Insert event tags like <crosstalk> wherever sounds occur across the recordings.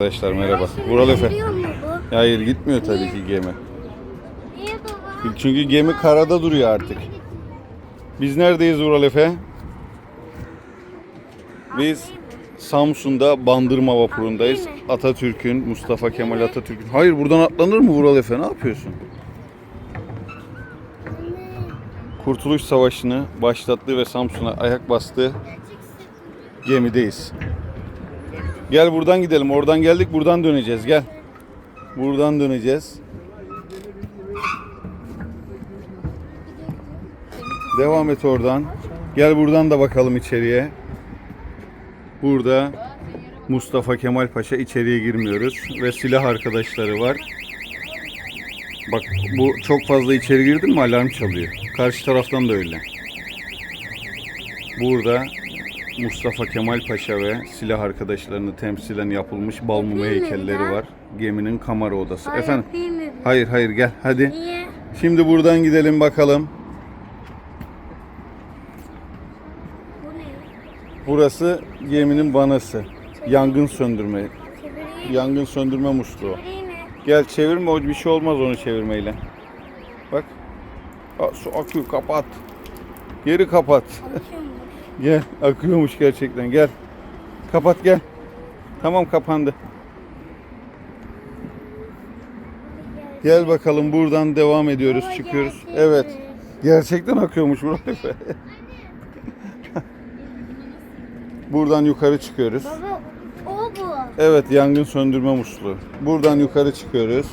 Arkadaşlar merhaba. Vural Efe. Hayır gitmiyor tabii ki gemi. Niye baba? Çünkü gemi karada duruyor artık. Biz neredeyiz Vural Efe? Biz Samsun'da Bandırma vapurundayız. Atatürk'ün, Mustafa Kemal Atatürk'ün. Hayır buradan atlanır mı Vural Efe? Ne yapıyorsun? Kurtuluş Savaşı'nı başlattığı ve Samsun'a ayak bastığı gemideyiz. Gel buradan gidelim. Oradan geldik buradan döneceğiz. Gel. Buradan döneceğiz. Devam et oradan. Gel buradan da bakalım içeriye. Burada Mustafa Kemal Paşa içeriye girmiyoruz ve silah arkadaşları var. Bak bu çok fazla içeri girdin mi alarm çalıyor. Karşı taraftan da öyle. Burada Mustafa Kemal Paşa ve silah arkadaşlarını temsilen yapılmış balmumu heykelleri var. Geminin kamera odası. Ay, Efendim? Hayır hayır gel hadi. Niye? Şimdi buradan gidelim bakalım. Bu ne? Burası geminin vanası. Yangın söndürme. Yangın söndürme musluğu. Gel çevirme o bir şey olmaz onu çevirmeyle. Bak. Su akıyor kapat. Geri kapat. Gel akıyormuş gerçekten gel. Kapat gel. Tamam kapandı. Gel bakalım buradan devam ediyoruz Baba, çıkıyoruz. gerçekten. Evet. Gerçekten akıyormuş burası. <laughs> buradan yukarı çıkıyoruz. Baba o bu. Evet yangın söndürme musluğu. Buradan yukarı çıkıyoruz.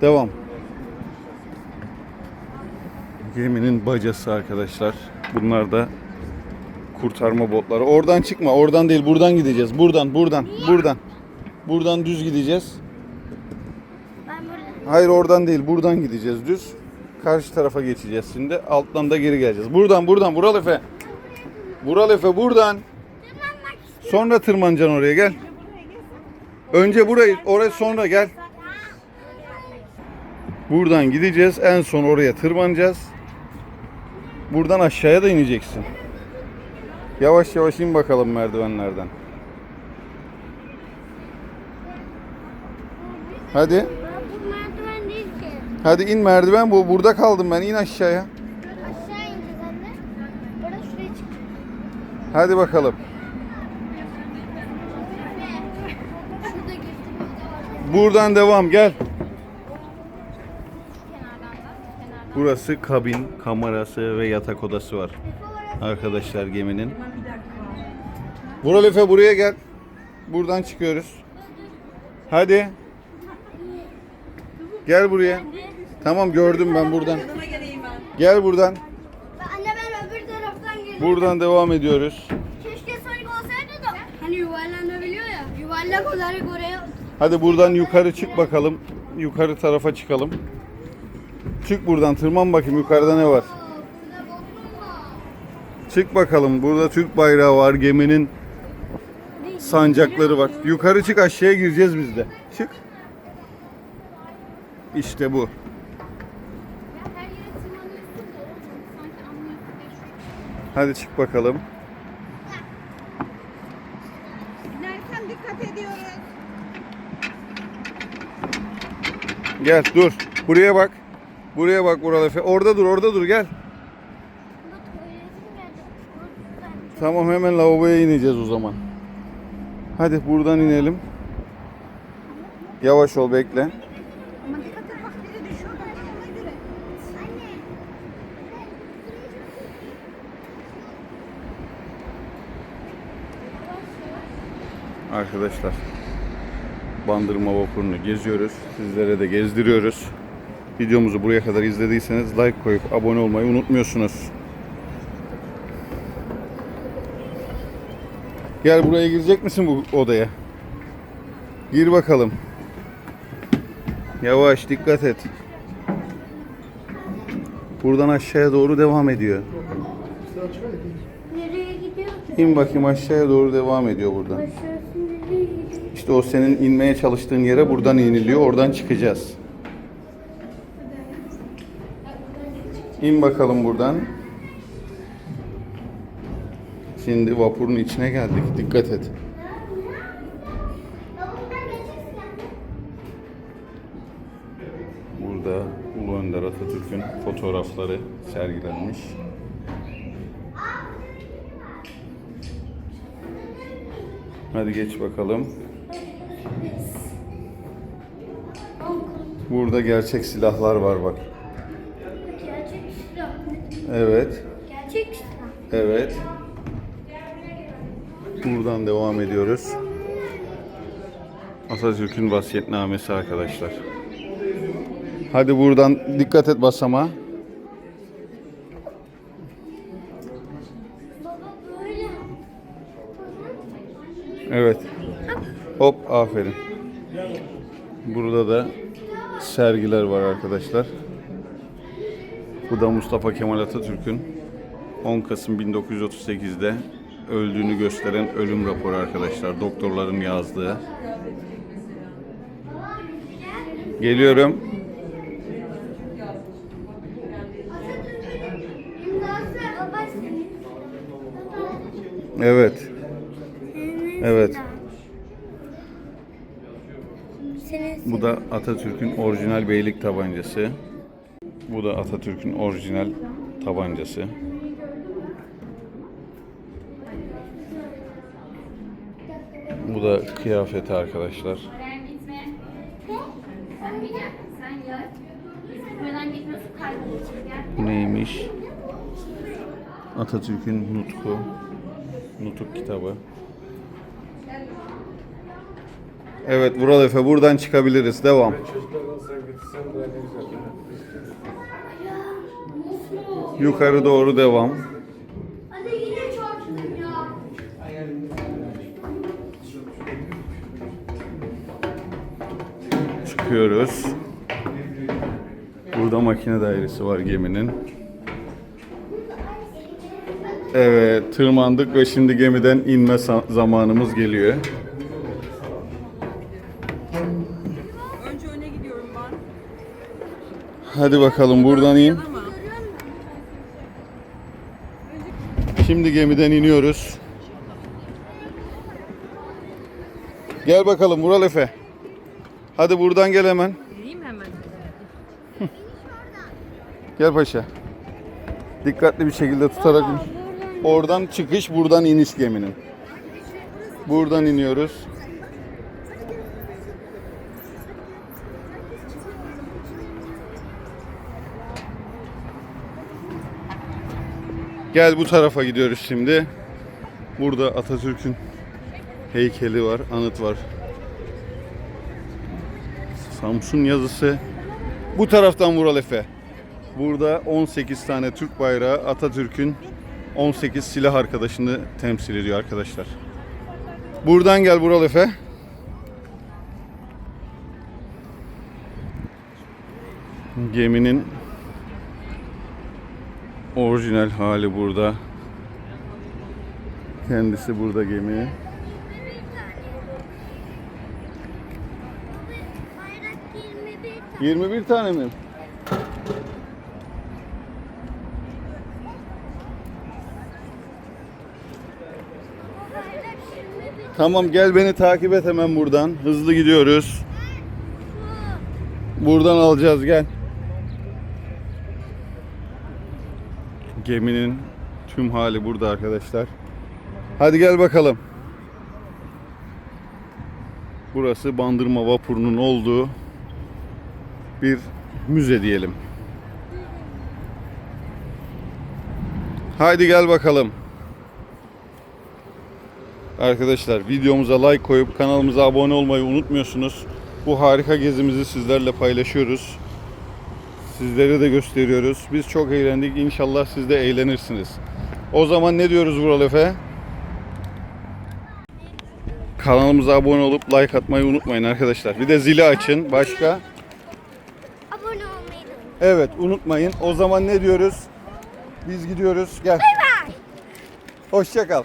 Devam. Geminin bacası arkadaşlar. Bunlar da kurtarma botları. Oradan çıkma. Oradan değil. Buradan gideceğiz. Buradan, buradan, buradan. Buradan düz gideceğiz. Hayır oradan değil. Buradan gideceğiz düz. Karşı tarafa geçeceğiz şimdi. Alttan da geri geleceğiz. Buradan, buradan. Vural Efe. Vural Efe buradan. Sonra tırmanacaksın oraya gel. Önce burayı, oraya sonra gel. Buradan gideceğiz. En son oraya tırmanacağız. Buradan aşağıya da ineceksin. Yavaş yavaş in bakalım merdivenlerden. Hadi. Hadi in merdiven bu. Burada kaldım ben. İn aşağıya. Aşağı ineceğiz anne. Şuraya çık. Hadi bakalım. Buradan devam gel. Burası kabin, kamerası ve yatak odası var. Arkadaşlar geminin. Vural Efe buraya gel. Buradan çıkıyoruz. Hadi. Gel buraya. Tamam gördüm ben buradan. Gel buradan. Anne ben öbür taraftan girdim. Buradan devam ediyoruz. Keşke Sonic olsaydı da. Hani yuvarlanabiliyor ya. Yuvarlak olarak oraya. Hadi buradan yukarı çık bakalım. Yukarı tarafa çıkalım. Çık buradan tırman bakayım yukarıda ne var. Aa, burada bokluk var. Çık bakalım. Burada Türk bayrağı var. Geminin sancakları var. Yukarı çık aşağıya gireceğiz biz de. Çık. İşte bu. Hadi çık bakalım. İnerken dikkat ediyoruz. Gel dur. Buraya bak. Buraya bak Vural Efe. Orada dur orada dur gel. Tamam hemen lavaboya ineceğiz o zaman. Hadi buradan inelim. Yavaş ol bekle. Arkadaşlar Bandırma vapurunu geziyoruz. Sizlere de gezdiriyoruz. Videomuzu buraya kadar izlediyseniz like koyup abone olmayı unutmuyorsunuz. Gel buraya girecek misin bu odaya? Gir bakalım. Yavaş dikkat et. Buradan aşağıya doğru devam ediyor. Nereye gidiyor? İn bakayım aşağıya doğru devam ediyor buradan. İşte o senin inmeye çalıştığın yere buradan iniliyor. Oradan çıkacağız. İn bakalım buradan. Şimdi vapurun içine geldik. Dikkat et. Burada Ulu Önder Atatürk'ün fotoğrafları sergilenmiş. Hadi geç bakalım. Burada gerçek silahlar var bak. Gerçek silah. Evet. Gerçek silah. Evet. Buradan devam ediyoruz. Atatürk'ün vasiyetnamesi arkadaşlar. Hadi buradan dikkat et basama. Evet. Hop aferin. Burada da sergiler var arkadaşlar. Bu da Mustafa Kemal Atatürk'ün 10 Kasım 1938'de öldüğünü gösteren ölüm raporu arkadaşlar. Doktorların yazdığı. Geliyorum. Evet. Evet. Bu da Atatürk'ün orijinal beylik tabancası. Bu da Atatürk'ün orijinal tabancası. Bu da kıyafeti arkadaşlar. Bu neymiş? Atatürk'ün nutku. Nutuk kitabı. Evet Vural Efe buradan çıkabiliriz. Devam. Yukarı doğru devam. Çıkıyoruz. Burada makine dairesi var geminin. Evet, tırmandık ve şimdi gemiden inme zamanımız geliyor. Önce öne gidiyorum ben. Hadi bakalım buradan in. Şimdi gemiden iniyoruz. Gel bakalım Vural Efe. Hadi buradan gel hemen. gireyim hemen. Gel paşa. Dikkatli bir şekilde tutarak. Oradan çıkış, buradan iniş geminin. Buradan iniyoruz. Gel bu tarafa gidiyoruz şimdi. Burada Atatürk'ün heykeli var, anıt var. Samsun yazısı. Bu taraftan Vural Efe. Burada 18 tane Türk bayrağı Atatürk'ün 18 silah arkadaşını temsil ediyor arkadaşlar. Buradan gel Vural Efe. Geminin orijinal hali burada. Kendisi burada gemi. 21 tane. 21 tane mi? Bayrak 21 Tamam gel beni takip et hemen buradan. Hızlı gidiyoruz. Buradan alacağız gel. Geminin tüm hali burada arkadaşlar. Hadi gel bakalım. Burası Bandırma vapurunun olduğu bir müze diyelim. Haydi gel bakalım. Arkadaşlar videomuza like koyup kanalımıza abone olmayı unutmuyorsunuz. Bu harika gezimizi sizlerle paylaşıyoruz. Sizlere de gösteriyoruz. Biz çok eğlendik. İnşallah siz de eğlenirsiniz. O zaman ne diyoruz Vural Efe? Kanalımıza abone olup like atmayı unutmayın arkadaşlar. Bir de zili açın. Başka? Abone olmayı da unutmayın. Evet unutmayın. O zaman ne diyoruz? Biz gidiyoruz. Gel. Bye. Hoşça kal.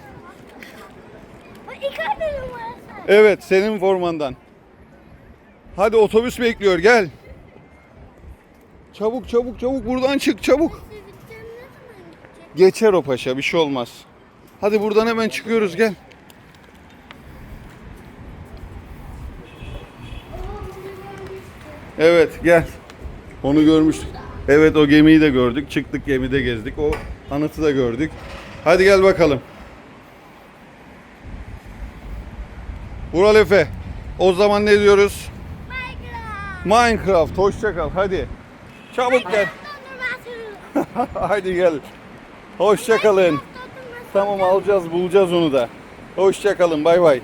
Evet senin formandan. Hadi otobüs bekliyor gel. Çabuk çabuk çabuk buradan çık çabuk. Geçer o paşa bir şey olmaz. Hadi buradan hemen çıkıyoruz gel. Evet gel. Onu görmüştük. Evet o gemiyi de gördük. Çıktık gemide gezdik. O anıtı da gördük. Hadi gel bakalım. Vural Efe. O zaman ne diyoruz? Minecraft. Hoşça kal. Hadi. Çabuk gel. <laughs> Hadi gel. Hoşça kalın. Tamam alacağız, bulacağız onu da. Hoşça kalın. Bay bay.